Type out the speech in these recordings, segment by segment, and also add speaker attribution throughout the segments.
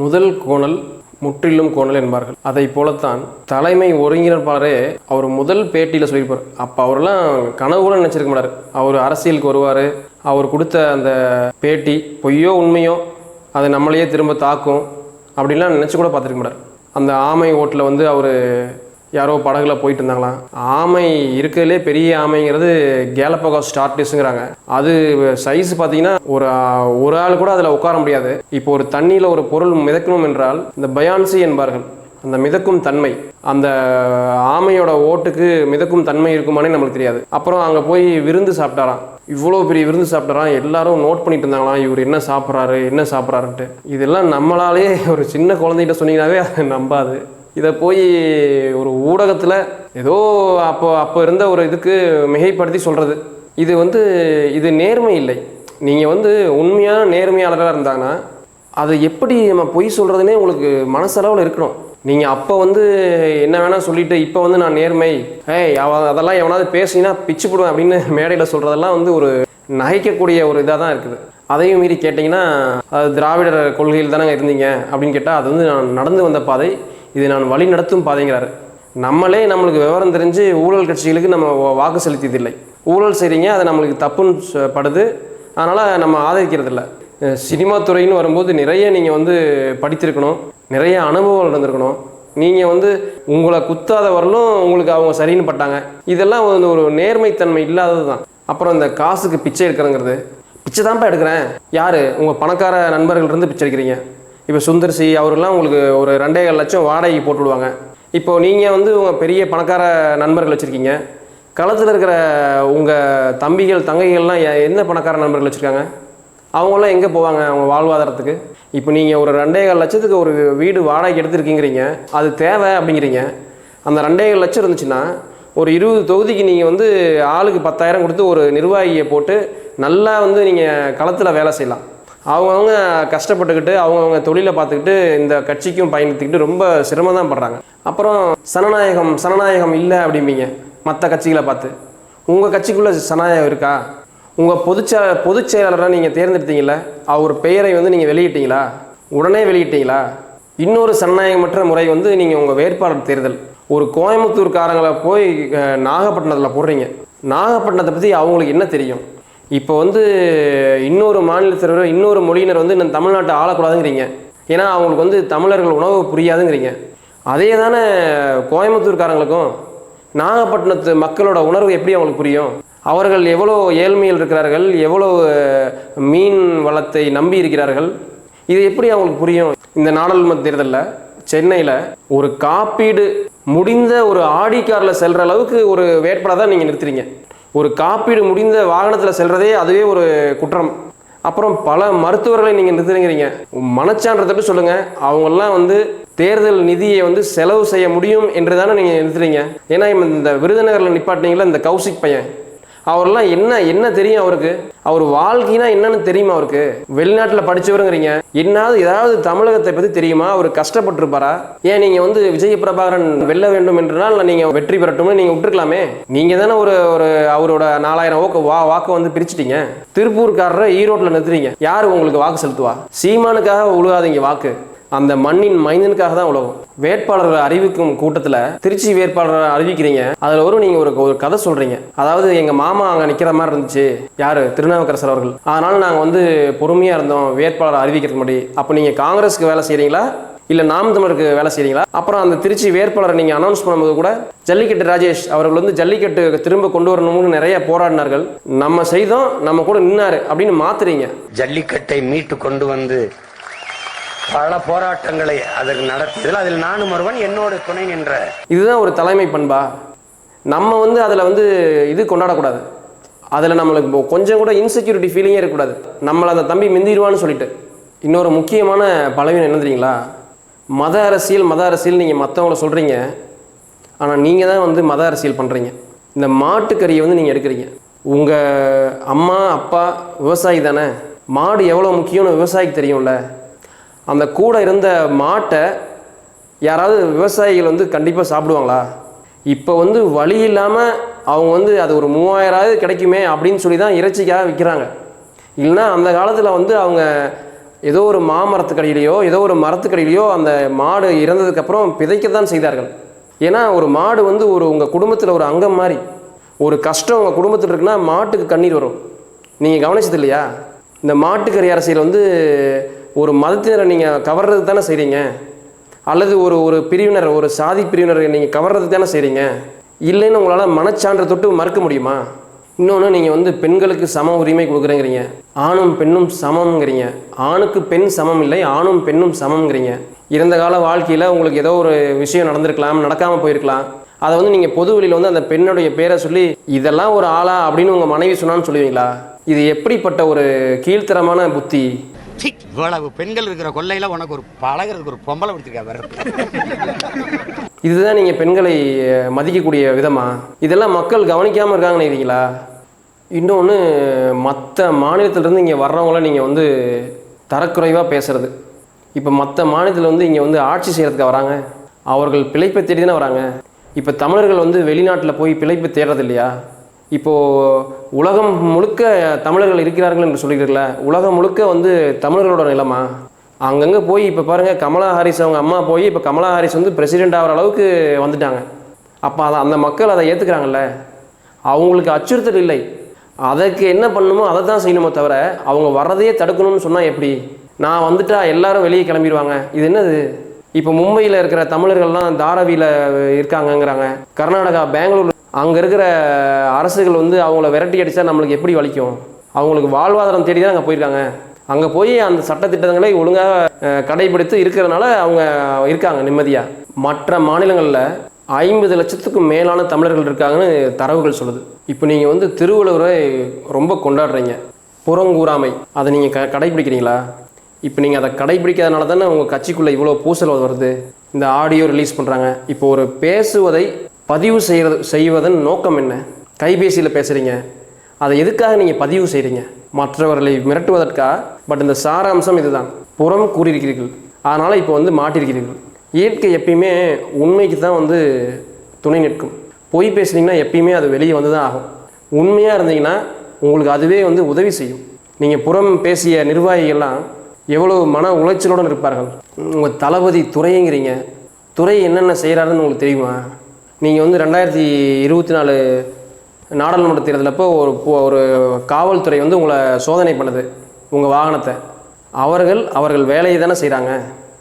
Speaker 1: முதல் கோணல் முற்றிலும் கோணல் என்பார்கள். அதை போலத்தான் தலைமை ஒருங்கிணைப்பாளரே அவர் முதல் பேட்டியில் சொல்லியிருப்பார். அப்போ அவரெல்லாம் கனவு கூட நினச்சிருக்க மாட்டார். அவர் அரசியலுக்கு வருவார். அவர் கொடுத்த அந்த பேட்டி பொய்யோ உண்மையோ அது நம்மளையே திரும்ப தாக்கும் அப்படின்லாம் நினச்சி கூட பார்த்துருக்க மாட்டார். அந்த ஆமை ஓட்டில் வந்து அவர் யாரோ படகுல போயிட்டு இருந்தாங்களாம் ஆமை இருக்கிறதுலே பெரிய ஆமைங்கிறது கேலப்பகாஸ் ஸ்டார்டிஸ்ங்கிறாங்க அது சைஸ் பார்த்தீங்கன்னா ஒரு ஒரு ஆள் கூட அதில் உட்கார முடியாது. இப்போ ஒரு தண்ணியில் ஒரு பொருள் மிதக்கணும் என்றால் இந்த பயான்சி என்பார்கள் அந்த மிதக்கும் தன்மை அந்த ஆமையோட ஓட்டுக்கு மிதக்கும் தன்மை இருக்குமானே நம்மளுக்கு தெரியாது. அப்புறம் அங்கே போய் விருந்து சாப்பிட்டாராம். இவ்வளோ பெரிய விருந்து சாப்பிட்டாராம். எல்லாரும் நோட் பண்ணிட்டு இருந்தாங்களாம் இவர் என்ன சாப்பிட்றாரு? என்ன சாப்பிட்றாருன்ட்டு. இதெல்லாம் நம்மளாலே ஒரு சின்ன குழந்தைகிட்ட சொன்னீங்கன்னாவே அதை நம்பாது. இதை போய் ஒரு ஊடகத்தில் ஏதோ அப்போ அப்போ இருந்த ஒரு இதுக்கு மிகைப்படுத்தி சொல்கிறது இது வந்து இது நேர்மை இல்லை. நீங்கள் வந்து உண்மையான நேர்மையாளராக இருந்தாங்கன்னா அதை எப்படி நம்ம பொய் சொல்கிறதுனே உங்களுக்கு மனசளவில் இருக்கணும். நீங்கள் அப்போ வந்து என்ன வேணால் சொல்லிட்டு இப்போ வந்து நான் நேர்மை ஏய் அவ அதெல்லாம் எவனாவது பேசினா பிச்சு போடுவேன் அப்படின்னு மேடையில் சொல்கிறதெல்லாம் வந்து ஒரு நகைக்கக்கூடிய ஒரு இதாக தான் இருக்குது. அதையும் மீறி கேட்டிங்கன்னா அது திராவிடர் கொள்கையில் தானே இருந்தீங்க அப்படின்னு கேட்டால் அது வந்து நான் நடந்து வந்த பாதை. இது நான் வழி நடத்தும் பாதைங்கிறாரு. நம்மளே நம்மளுக்கு விவரம் தெரிஞ்சு ஊழல் கட்சிகளுக்கு நம்ம வாக்கு செலுத்தியதில்லை. ஊழல் செய்கிறீங்க அது நம்மளுக்கு தப்புன்னு படுது. அதனால் நம்ம ஆதரிக்கிறதில்ல. சினிமா துறைன்னு வரும்போது நிறைய நீங்கள் வந்து படித்திருக்கணும். நிறைய அனுபவம் நடந்திருக்கணும். நீங்கள் வந்து உங்களை குத்தாத வரலும் உங்களுக்கு அவங்க சரின்னு பட்டாங்க. இதெல்லாம் வந்து ஒரு நேர்மைத்தன்மை இல்லாதது தான் அப்புறம் இந்த காசுக்கு பிச்சை எடுக்கிறேங்கிறது. பிச்சை தான்ப்பா எடுக்கிறேன். யார்? உங்கள் பணக்கார நண்பர்கள் இருந்து பிச்சை எடுக்கிறீங்க. இப்போ சுந்தர்சி அவரெல்லாம் உங்களுக்கு ஒரு ரெண்டே கால் லட்சம் வாடகை போட்டு விடுவாங்க இப்போ நீங்கள் வந்து உங்கள் பெரிய பணக்கார நண்பர்கள் வச்சுருக்கீங்க. களத்தில் இருக்கிற உங்கள் தம்பிகள் தங்கைகள்லாம் எ- எந்த பணக்கார நண்பர்கள் வச்சுருக்காங்க? அவங்களாம் எங்கே போவாங்க அவங்க வாழ்வாதாரத்துக்கு? இப்போ நீங்கள் ஒரு ரெண்டே கால் லட்சத்துக்கு ஒரு வீடு வாடகைக்கு எடுத்துருக்கீங்கிறீங்க. அது தேவை அப்படிங்கிறீங்க. அந்த ரெண்டே கால் லட்சம் இருந்துச்சுன்னா ஒரு இருபது தொகுதிக்கு நீங்கள் வந்து ஆளுக்கு பத்தாயிரம் கொடுத்து ஒரு நிர்வாகியை போட்டு நல்லா வந்து நீங்கள் களத்தில் வேலை செய்யலாம். அவங்கவுங்க கஷ்டப்பட்டுக்கிட்டு அவங்கவுங்க தொழிலை பார்த்துக்கிட்டு இந்த கட்சிக்கும் பயணித்துக்கிட்டு ரொம்ப சிரமம் தான் படுறாங்க. அப்புறம் சனநாயகம் சனநாயகம் இல்லை அப்படிம்பீங்க மற்ற கட்சிகளை பார்த்து. உங்கள் கட்சிக்குள்ளே சனநாயகம் இருக்கா? உங்கள் பொதுச்செ பொதுச் செயலாளராக நீங்கள் தேர்ந்தெடுத்தீங்களா அவர் பெயரை வந்து நீங்கள் வெளியிட்டீங்களா? உடனே வெளியிட்டீங்களா? இன்னொரு சனநாயகமற்ற முறை வந்து நீங்கள் உங்கள் வேட்பாளர் தேர்தல். ஒரு கோயம்புத்தூர்காரங்களை போய் நாகப்பட்டினத்தில் போடுறீங்க. நாகப்பட்டினத்தை பற்றி அவங்களுக்கு என்ன தெரியும்? இப்போ வந்து இன்னொரு மாநிலத்தினர் இன்னொரு மொழியினர் வந்து இந்த தமிழ்நாட்டை ஆளக்கூடாதுங்கிறீங்க. ஏன்னா அவங்களுக்கு வந்து தமிழர்கள் உணவு புரியாதுங்கிறீங்க. அதே தானே கோயம்புத்தூர்காரங்களுக்கும். நாகப்பட்டினத்து மக்களோட உணர்வு எப்படி அவங்களுக்கு புரியும்? அவர்கள் எவ்வளோ ஏழ்மையில் இருக்கிறார்கள் எவ்வளோ மீன் வளத்தை நம்பி இருக்கிறார்கள். இது எப்படி அவங்களுக்கு புரியும்? இந்த நாடாளுமன்ற தேர்தலில் சென்னையில் ஒரு காப்பீடு முடிந்த ஒரு ஆடி காரில் செல்கிற அளவுக்கு ஒரு வேட்பாளர் தான் நீங்கள் நிறுத்துறீங்க. ஒரு காப்பீடு முடிந்த வாகனத்தில் செல்றதே அதுவே ஒரு குற்றம். அப்புறம் பல மருத்துவர்களை நீங்கள் நிறுத்துறீங்கிறீங்க மனச்சான்றத்தை சொல்லுங்கள் அவங்கெல்லாம் வந்து தேர்தல் நிதியை வந்து செலவு செய்ய முடியும் என்று தானே நீங்கள் நிறுத்துறீங்க. ஏன்னா இந்த விருதுநகரில் நிப்பாட்டினீங்களா இந்த கௌசிக் பையன். அவரெல்லாம் என்ன என்ன தெரியும் அவருக்கு? அவர் வாழ்க்கைனா என்னன்னு தெரியுமா அவருக்கு? வெளிநாட்டில் படிச்சவருங்கிறீங்க. என்னாவது ஏதாவது தமிழகத்தை பற்றி தெரியுமா? அவர் கஷ்டப்பட்டிருப்பாரா? ஏன் நீங்கள் வந்து விஜய பிரபாகரன் வெல்ல வேண்டும் என்றால் நீங்கள் வெற்றி பெறட்டும்னு நீங்கள் விட்டுருக்கலாமே? நீங்கள் தானே ஒரு ஒரு அவரோட நாலாயிரம் ஓக்கு வா வாக்கு வந்து பிரிச்சிட்டீங்க. திருப்பூர்காரரை ஈரோட்டில் நிறுத்துறீங்க. யார் உங்களுக்கு வாக்கு செலுத்துவா? சீமானுக்காக உழுகாதீங்க வாக்கு. அந்த மண்ணின் மைந்தனுக்காக தான் உலகம் வேட்பாளர்கள் அறிவிக்கும் கூட்டத்தில் திருச்சி வேட்பாளரை அறிவிக்கிறீங்க. அதில் ஒரு நீங்கள் ஒரு ஒரு கதை சொல்கிறீங்க அதாவது எங்கள் மாமா அங்கே நிற்கிற மாதிரி இருந்துச்சு. யார்? திருநாவுக்கரசர் அவர்கள். அதனால் நாங்கள் வந்து பொறுமையாக இருந்தோம் வேட்பாளரை அறிவிக்கிறதுக்கு முன்னாடி. அப்போ நீங்கள் காங்கிரஸுக்கு வேலை செய்கிறீங்களா இல்லை நாம் தமிழருக்கு வேலை செய்கிறீங்களா அப்புறம் அந்த திருச்சி வேட்பாளரை நீங்கள் அனௌன்ஸ் பண்ணும்போது கூட ஜல்லிக்கட்டு ராஜேஷ் அவர்கள் வந்து ஜல்லிக்கட்டு திரும்ப கொண்டு வரணும்னு நிறைய போராடினார்கள். நம்ம செய்தோம் நம்ம கூட நின்னாரு அப்படின்னு மாத்துறீங்க.
Speaker 2: ஜல்லிக்கட்டை மீட்டு கொண்டு வந்து பல போராட்டங்களை அதற்கு நடத்தியதில் அதில் நானும் ஒருவன் என்னோடு துணை நின்ற.
Speaker 1: இதுதான் ஒரு தலைமை பண்பா. நம்ம வந்து அதில் வந்து இது கொண்டாடக்கூடாது. அதில் நம்மளுக்கு கொஞ்சம் கூட இன்செக்யூரிட்டி ஃபீலிங்கே இருக்கக்கூடாது. நம்மளை அந்த தம்பி மிந்திடுவான்னு சொல்லிட்டு. இன்னொரு முக்கியமான பலவீனம் என்ன தெரியுங்களா? மத அரசியல் மத அரசியல் நீங்கள் மற்றவங்கள சொல்கிறீங்க ஆனால் நீங்கள் தான் வந்து மத அரசியல் பண்ணுறீங்க இந்த மாட்டுக்கறியை வந்து நீங்கள் எடுக்கிறீங்க. உங்கள் அம்மா அப்பா விவசாயி தானே. மாடு எவ்வளோ முக்கியம்னு விவசாயிக்கு தெரியும்ல. அந்த கூட இருந்த மாட்டை யாராவது விவசாயிகள் வந்து கண்டிப்பாக சாப்பிடுவாங்களா? இப்போ வந்து வழி இல்லாமல் அவங்க வந்து அது ஒரு மூவாயிராவது கிடைக்குமே அப்படின்னு சொல்லி தான் இறைச்சிக்காக விற்கிறாங்க இல்லைன்னா அந்த காலத்தில் வந்து அவங்க ஏதோ ஒரு மாமரத்துக்கடியிலையோ ஏதோ ஒரு மரத்துக்கடியிலையோ அந்த மாடு இறந்ததுக்கப்புறம் பிதைக்க தான் செய்தார்கள். ஏன்னா ஒரு மாடு வந்து ஒரு உங்கள் குடும்பத்தில் ஒரு அங்கம் மாதிரி. ஒரு கஷ்டம் உங்கள் குடும்பத்தில் இருக்குன்னா மாட்டுக்கு கண்ணீர் வரும். நீங்கள் கவனிச்சது இல்லையா? இந்த மாட்டுக்கறி அரசியல் வந்து ஒரு மதத்தினரை நீங்கள் கவர்றது தானே செய்கிறீங்க அல்லது ஒரு ஒரு பிரிவினர் ஒரு சாதி பிரிவினரை நீங்கள் கவர்றது தானே செய்கிறீங்க இல்லைன்னு உங்களால் மனச்சான்றை தொட்டு மறுக்க முடியுமா? இன்னொன்று நீங்கள் வந்து பெண்களுக்கு சம உரிமை கொடுக்குறேங்கிறீங்க. ஆணும் பெண்ணும் சமம்ங்கிறீங்க. ஆணுக்கு பெண் சமம் இல்லை ஆணும் பெண்ணும் சமம்ங்கிறீங்க. இறந்த கால வாழ்க்கையில் உங்களுக்கு ஏதோ ஒரு விஷயம் நடந்திருக்கலாம் நடக்காமல் போயிருக்கலாம். அதை வந்து நீங்கள் பொது வழியில் வந்து அந்த பெண்ணுடைய பேரை சொல்லி இதெல்லாம் ஒரு ஆளா? அப்படின்னு உங்கள் மனைவி சொன்னான்னு சொல்லுவீங்களா? இது எப்படிப்பட்ட ஒரு கீழ்த்தரமான புத்தி?
Speaker 2: இவ்வளவு பெண்கள் இருக்கிற கொள்ளையில உனக்கு ஒரு பழகிறதுக்கு ஒரு பொம்பளை பிடிச்சிருக்கா வேற.
Speaker 1: இதுதான் நீங்கள் பெண்களை மதிக்கக்கூடிய விதமா? இதெல்லாம் மக்கள் கவனிக்காமல் இருக்காங்கன்னு நினைக்கிறீங்களா? இன்னொன்று மற்ற மாநிலத்திலேருந்து இங்கே வர்றவங்கள நீங்கள் வந்து தரக்குறைவாக பேசுறது. இப்போ மற்ற மாநிலத்தில் வந்து இங்கே வந்து ஆட்சி செய்கிறதுக்கு வராங்க. அவர்கள் பிழைப்பை தேடி தானே வராங்க. இப்போ தமிழர்கள் வந்து வெளிநாட்டில் போய் பிழைப்பு தேடுறது இல்லையா? இப்போது உலகம் முழுக்க தமிழர்கள் இருக்கிறார்கள் என்று சொல்கிறீர்கள உலகம் முழுக்க வந்து தமிழர்களோட நிலமா? அங்கங்கே போய் இப்போ பாருங்கள் கமலா ஹாரிஸ் அவங்க அம்மா போய் இப்போ கமலா ஹாரிஸ் வந்து பிரசிடெண்ட் ஆகிற அளவுக்கு வந்துட்டாங்க. அப்போ அதை அந்த மக்கள் அதை ஏற்றுக்கிறாங்கல்ல அவங்களுக்கு அச்சுறுத்தல் இல்லை. அதற்கு என்ன பண்ணணுமோ அதை தான் செய்யணுமோ தவிர அவங்க வர்றதையே தடுக்கணும்னு சொன்னால் எப்படி? நான் வந்துட்டா எல்லாரும் வெளியே கிளம்பிடுவாங்க இது என்னது? இப்போ மும்பையில் இருக்கிற தமிழர்கள்லாம் தாராவியில் இருக்காங்கங்கிறாங்க. கர்நாடகா பெங்களூர் அங்கே இருக்கிற அரசுகள் வந்து அவங்கள விரட்டி அடித்தா நம்மளுக்கு எப்படி வலிக்கும்? அவங்களுக்கு வாழ்வாதாரம் தேடி தான் அங்கே போயிருக்காங்க. அங்கே போய் அந்த சட்டத்திட்டங்களை ஒழுங்காக கடைபிடித்து இருக்கிறதுனால அவங்க இருக்காங்க நிம்மதியாக மற்ற மாநிலங்களில் ஐம்பது லட்சத்துக்கும் மேலான தமிழர்கள் இருக்காங்கன்னு தரவுகள் சொல்லுது. இப்போ நீங்கள் வந்து திருவள்ளுவரை ரொம்ப கொண்டாடுறீங்க. புறங்கூறாமை அதை நீங்கள் க கடைபிடிக்கிறீங்களா? இப்போ நீங்கள் அதை கடைபிடிக்காதனால தானே உங்கள் கட்சிக்குள்ளே இவ்வளோ பூசல் வருது. இந்த ஆடியோ ரிலீஸ் பண்ணுறாங்க இப்போ ஒரு பேசுவதை பதிவு செய்கிறது செய்வதன் நோக்கம் என்ன? கைபேசியில் பேசுகிறீங்க அதை எதுக்காக நீங்கள் பதிவு செய்கிறீங்க மற்றவர்களை மிரட்டுவதற்கா? பட் இந்த சாராம்சம் இதுதான். புறம் கூறியிருக்கிறீர்கள். அதனால் இப்போ வந்து மாட்டியிருக்கிறீர்கள். இயற்கை எப்பயுமே உண்மைக்கு தான் வந்து துணை நிற்கும். பொய் பேசுனீங்கன்னா எப்பயுமே அது வெளியே வந்து தான் ஆகும். உண்மையாக இருந்தீங்கன்னா உங்களுக்கு அதுவே வந்து உதவி செய்யும். நீங்கள் புறம் பேசிய நிர்வாகிகள்லாம் எவ்வளோ மன உளைச்சலுடன் இருப்பார்கள் உங்கள் தளபதி துறைங்கிறீங்க துறை என்னென்ன செய்கிறாருன்னு உங்களுக்கு தெரியுமா? நீங்கள் வந்து ரெண்டாயிரத்தி இருபத்தி நாலு நாடாளுமன்ற தேர்தலப்போ ஒரு போ- ஒரு காவல்துறை வந்து உங்களை சோதனை பண்ணுது உங்கள் வாகனத்தை. அவர்கள் அவர்கள் வேலையை தானே செய்கிறாங்க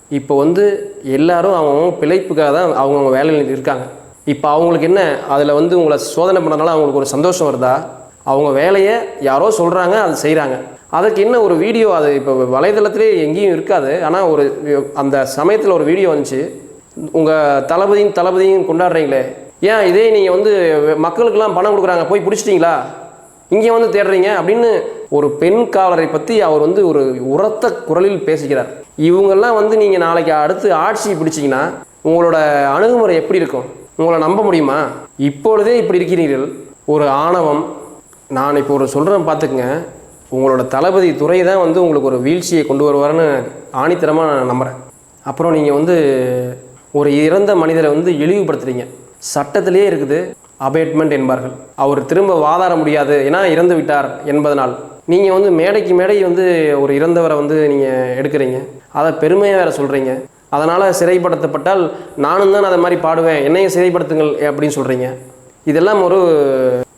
Speaker 1: இப்போ வந்து எல்லாரும் அவங்கவுங்க பிழைப்புக்காக தான் அவங்கவுங்க வேலையில் இருக்காங்க. இப்போ அவங்களுக்கு என்ன? அதில் வந்து உங்களை சோதனை பண்ணுறதுனால அவங்களுக்கு ஒரு சந்தோஷம் வருதா? அவங்க வேலையை யாரோ சொல்கிறாங்க அது செய்கிறாங்க அதுக்கு என்ன ஒரு வீடியோ அது இப்போ வலைதளத்திலே எங்கேயும் இருக்காது. ஆனால் ஒரு அந்த சமயத்தில் ஒரு வீடியோ வந்துச்சு. உங்கள் தளபதியும் தளபதியும் கொண்டாடுறீங்களே. ஏன் இதே நீங்கள் வந்து மக்களுக்கெல்லாம் பணம் கொடுக்குறாங்க போய் பிடிச்சிட்டிங்களா? இங்கே வந்து தேடுறீங்க அப்படின்னு ஒரு பெண் காவலரை பற்றி அவர் வந்து ஒரு உரத்த குரலில் பேசுகிறார். இவங்கெல்லாம் வந்து நீங்கள் நாளைக்கு அடுத்து ஆட்சி பிடிச்சிங்கன்னா உங்களோட அணுகுமுறை எப்படி இருக்கும்? உங்களை நம்ப முடியுமா? இப்பொழுதே இப்படி இருக்கிறீர்கள். ஒரு ஆணவம். நான் இப்போ ஒரு சொல்கிறேன் பார்த்துக்குங்க. உங்களோட தளபதி துறை தான் வந்து உங்களுக்கு ஒரு வீழ்ச்சியை கொண்டு வருவார்னு ஆணித்தரமாக நான் நம்புகிறேன் அப்புறம் நீங்கள் வந்து ஒரு இறந்த மனிதரை வந்து இழிவுபடுத்துறீங்க. சட்டத்திலே இருக்குது அபேட்மெண்ட் என்பார்கள். அவர் திரும்ப வாதாட முடியாது ஏன்னா இறந்து விட்டார் என்பதனால். நீங்கள் வந்து மேடைக்கு மேடை வந்து ஒரு இறந்தவரை வந்து நீங்கள் எடுக்கிறீங்க. அதை பெருமையாக வேறு சொல்கிறீங்க அதனால் சிறைப்படுத்தப்பட்டால் நானும் தான் அதை மாதிரி பாடுவேன். என்னையும் சிறைப்படுத்துங்கள் அப்படின்னு சொல்கிறீங்க இதெல்லாம் ஒரு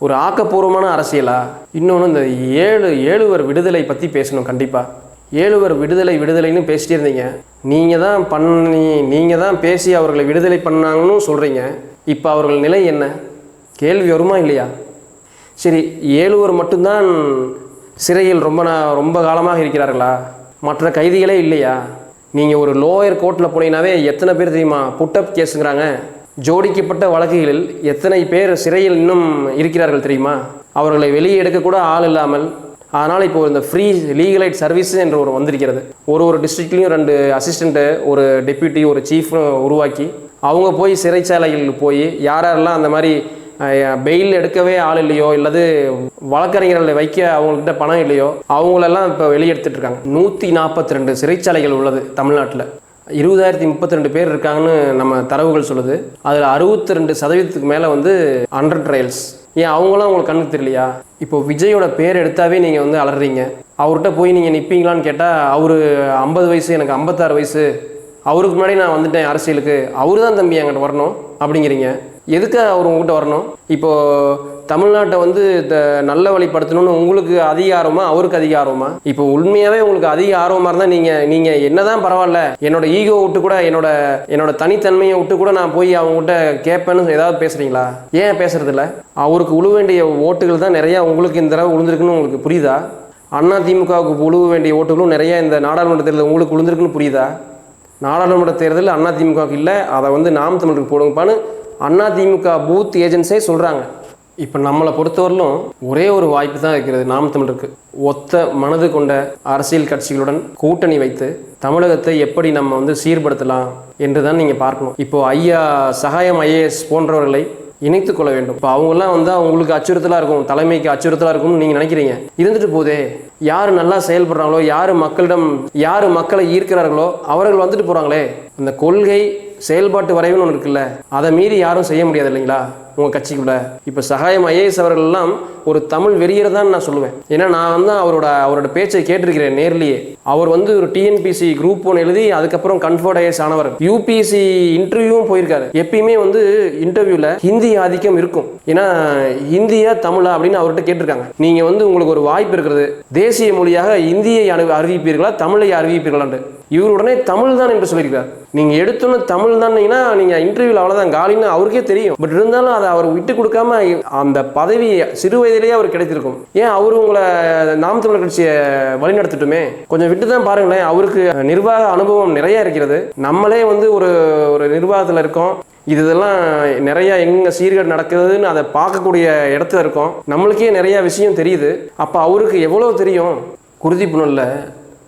Speaker 1: ஒரு ஆக்கப்பூர்வமான அரசியலா? இன்னொன்று இந்த ஏழு ஏழுவர் விடுதலை பற்றி பேசணும் கண்டிப்பாக ஏழுவர் விடுதலை விடுதலைன்னு பேசிட்டே இருந்தீங்க. நீங்கள் தான் பண்ணி நீங்கள் தான் பேசி அவர்களை விடுதலை பண்ணாங்கன்னு சொல்கிறீங்க இப்போ அவர்கள் நிலை என்ன? கேள்வி வருமா இல்லையா? சரி ஏழுவர் மட்டும்தான் சிறையில் ரொம்ப நா- ரொம்ப காலமாக இருக்கிறார்களா? மற்ற கைதிகளே இல்லையா? நீங்கள் ஒரு லோயர் கோர்ட்டில் போனீங்கன்னாவே எத்தனை பேர் தெரியுமா? புட்டப் கேஸுங்கிறாங்க. ஜோடிக்கப்பட்ட வழக்குகளில் எத்தனை பேர் சிறையில் இன்னும் இருக்கிறார்கள் தெரியுமா? அவர்களை வெளியே எடுக்கக்கூட ஆள் இல்லாமல் அதனால் இப்போ இந்த ஃப்ரீ லீகலைட் சர்வீஸ் என்ற ஒரு வந்திருக்கிறது. ஒரு ஒரு டிஸ்ட்ரிக்ட்லேயும் ரெண்டு அசிஸ்டண்ட்டு ஒரு டெப்யூட்டி ஒரு சீஃப் உருவாக்கி அவங்க போய் சிறைச்சாலைகள் போய் யார் யாரெல்லாம் அந்த மாதிரி பெயில் எடுக்கவே ஆள் இல்லையோ இல்லது வழக்கறிஞர்களை வைக்க அவங்கள்ட்ட பணம் இல்லையோ அவங்களெல்லாம் இப்போ வெளியெடுத்துட்டு இருக்காங்க. நூற்றி நாற்பத்தி ரெண்டு சிறைச்சாலைகள் உள்ளது தமிழ்நாட்டில். இருபதாயிரத்தி முப்பத்தி ரெண்டு பேர் இருக்காங்கன்னு நம்ம தரவுகள் சொல்லுது. அதில் அறுபத்தி ரெண்டு சதவீதத்துக்கு மேலே வந்து அண்டர் ட்ரையல்ஸ் ஏன் அவங்களாம் உங்களுக்கு கண்ணுக்கு தெரியலையா? இப்போ விஜயோட பேர் எடுத்தாவே நீங்கள் வந்து அலறீங்க. அவர்கிட்ட போய் நீங்கள் நிற்பீங்களான்னு கேட்டால் அவர் ஐம்பது வயசு எனக்கு ஐம்பத்தாறு வயசு. அவருக்கு முன்னாடி நான் வந்துட்டேன் அரசியலுக்கு. அவரு தான் தம்பி என்கிட்ட வரணும் அப்படிங்கிறீங்க. எதுக்கு அவர் உங்ககிட்ட வரணும்? இப்போது தமிழ்நாட்டை வந்து இந்த நல்ல வழிப்படுத்தணும்னு உங்களுக்கு அதிக ஆர்வமா அவருக்கு அதிக ஆர்வமா இப்போ உண்மையாவே உங்களுக்கு அதிக ஆர்வமா இருந்தா நீங்க நீங்க என்னதான் பரவாயில்ல. என்னோட ஈகோ விட்டு கூட என்னோட என்னோட தனித்தன்மையை விட்டு கூட நான் போய் அவங்ககிட்ட கேட்பேன்னு ஏதாவது பேசுறீங்களா? ஏன் பேசுறது இல்ல அவருக்கு உழுவ வேண்டிய ஓட்டுகள் தான் நிறைய உங்களுக்கு இந்த தடவை உளுந்திருக்குன்னு உங்களுக்கு புரியுதா? அண்ணா திமுகவுக்கு உழுவ வேண்டிய ஓட்டுகளும் நிறைய இந்த நாடாளுமன்ற தேர்தல் உங்களுக்கு உளுந்திருக்குன்னு புரியுதா? நாடாளுமன்ற தேர்தல் அண்ணா திமுகவுக்கு இல்லை அதை வந்து நாம் தமிழுக்கு போடுங்கப்பான்னு அண்ணா திமுக பூத் ஏஜென்ட்ஸே சொல்கிறாங்க இப்போ நம்மளை பொறுத்தவரையிலும் ஒரே ஒரு வாய்ப்பு தான் இருக்கிறது நாம் தமிழருக்கு. ஒத்த மனது கொண்ட அரசியல் கட்சிகளுடன் கூட்டணி வைத்து தமிழகத்தை எப்படி நம்ம வந்து சீர்படுத்தலாம் என்று தான் நீங்கள் பார்க்கணும். இப்போது ஐயா சகாயம் ஐஏஎஸ் போன்றவர்களை இணைத்து கொள்ள வேண்டும். இப்போ அவங்கெல்லாம் வந்து அவங்களுக்கு அச்சுறுத்தலாக இருக்கும் தலைமைக்கு அச்சுறுத்தலாக இருக்கும்னு நீங்கள் நினைக்கிறீங்க. இருந்துட்டு போதே யார் நல்லா செயல்படுறாங்களோ யார் மக்களிடம் யார் மக்களை ஈர்க்கிறார்களோ அவர்கள் வந்துட்டு போகிறாங்களே அந்த கொள்கை செயல்பாட்டு வரைவுன்னு ஒன்று இருக்குல்ல அதை மீறி யாரும் செய்ய முடியாது இல்லைங்களா? உங்கள் கட்சிக்குள்ள. இப்போ சகாயம் ஐஏஎஸ் அவர்கள் எல்லாம் ஒரு தமிழ் வெறியர் தான் நான் சொல்லுவேன். ஏன்னா நான் வந்து அவரோட அவரோட பேச்சை கேட்டிருக்கிறேன் நேர்லேயே. அவர் வந்து ஒரு டிஎன்பிசி குரூப் ஒன்று எழுதி அதுக்கப்புறம் கன்ஃபர்ட் ஐஏஎஸ் ஆனவர். யூபிஎஸ்சி இன்டர்வியூவும் போயிருக்காரு. எப்பயுமே வந்து இன்டர்வியூவில் ஹிந்தி ஆதிக்கம் இருக்கும். ஏன்னா ஹிந்தியா தமிழா அப்படின்னு அவர்கிட்ட கேட்டிருக்காங்க. நீங்கள் வந்து உங்களுக்கு ஒரு வாய்ப்பு இருக்கிறது தேசிய மொழியாக இந்தியை அறிவிப்பீர்களா தமிழை அறிவிப்பீர்களான்ட்டு. இவர் உடனே தமிழ் தான் என்று சொல்லியிருக்கார் நீங்கள் எடுத்தோன்னு தமிழ் தானீங்கன்னா நீங்கள் இன்டர்வியூவில் அவ்வளோதான் காலின்னு அவருக்கே தெரியும். பட் இருந்தாலும் அதை அவர் விட்டு கொடுக்காம அந்த பதவி சிறு வயதிலேயே அவர் கிடைத்திருக்கும். ஏன் அவர் உங்களை நாம் தமிழர் கட்சியை வழிநடத்தட்டுமே? கொஞ்சம் விட்டு தான் பாருங்களேன் அவருக்கு நிர்வாக அனுபவம் நிறைய இருக்கிறது. நம்மளே வந்து ஒரு ஒரு நிர்வாகத்தில் இருக்கோம். இது இதெல்லாம் நிறையா எங்கே சீர்கேடு நடக்குதுன்னு அதை பார்க்கக்கூடிய இடத்துல இருக்கோம். நம்மளுக்கே நிறையா விஷயம் தெரியுது. அப்போ அவருக்கு எவ்வளோ தெரியும்? குருதி புணலில்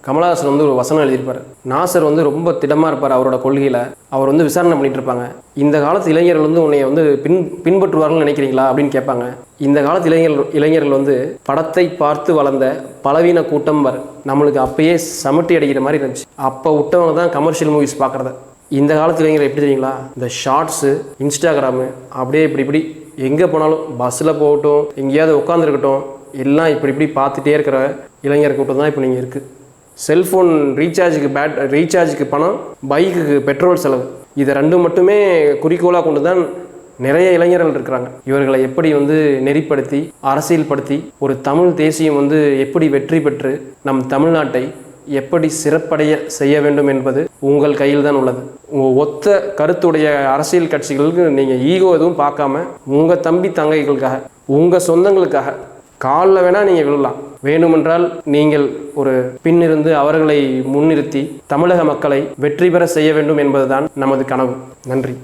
Speaker 1: கமலஹாசன் வந்து ஒரு வசனம் எழுதியிருப்பார். நாசர் வந்து ரொம்ப திடமாக இருப்பார் அவரோட கொள்கையில். அவர் வந்து விசாரணை பண்ணிட்டு இருப்பாங்க. இந்த காலத்து இளைஞர்கள் வந்து உன்னை வந்து பின் பின்பற்றுவார்கள் நினைக்கிறீங்களா அப்படின்னு கேட்பாங்க. இந்த காலத்து இளைஞர்கள் இளைஞர்கள் வந்து படத்தை பார்த்து வளர்ந்த பலவீன கூட்டம் வர நம்மளுக்கு அப்பயே சமட்டி அடிக்கிற மாதிரி இருந்துச்சு. அப்போ விட்டவங்க தான் கமர்ஷியல் மூவிஸ் பார்க்குறத. இந்த காலத்து இளைஞர்கள் எப்படி தெரியுங்களா? இந்த ஷார்ட்ஸு இன்ஸ்டாகிராமு அப்படியே இப்படி இப்படி எங்கே போனாலும் பஸ்ஸில் போகட்டும் எங்கேயாவது உட்காந்துருக்கட்டும் எல்லாம் இப்படி இப்படி பார்த்துட்டே இருக்கிற இளைஞர் கூட்டம் தான் இப்போ நீங்கள் இருக்குது செல்ஃபோன் ரீசார்ஜுக்கு பேட் ரீசார்ஜுக்கு பணம் பைக்குக்கு பெட்ரோல் செலவு. இதை ரெண்டும் மட்டுமே குறிக்கோளாக கொண்டு தான் நிறைய இளைஞர்கள் இருக்கிறாங்க. இவர்களை எப்படி வந்து நெறிப்படுத்தி அரசியல்படுத்தி ஒரு தமிழ் தேசியம் வந்து எப்படி வெற்றி பெற்று நம் தமிழ்நாட்டை எப்படி சிறப்படைய செய்ய வேண்டும் என்பது உங்கள் கையில் தான் உள்ளது ஒத்த கருத்துடைய அரசியல் கட்சிகளுக்கு நீங்கள் ஈகோ எதுவும் பார்க்காம உங்கள் தம்பி தங்கைகளுக்காக உங்கள் சொந்தங்களுக்காக காலில் வேணால் நீங்கள் விழலாம். வேண்டுமென்றால் நீங்கள் ஒரு பின்னிருந்து அவர்களை முன்னிறுத்தி தமிழக மக்களை வெற்றி பெற செய்ய வேண்டும் என்பதுதான் நமது கனவு. நன்றி.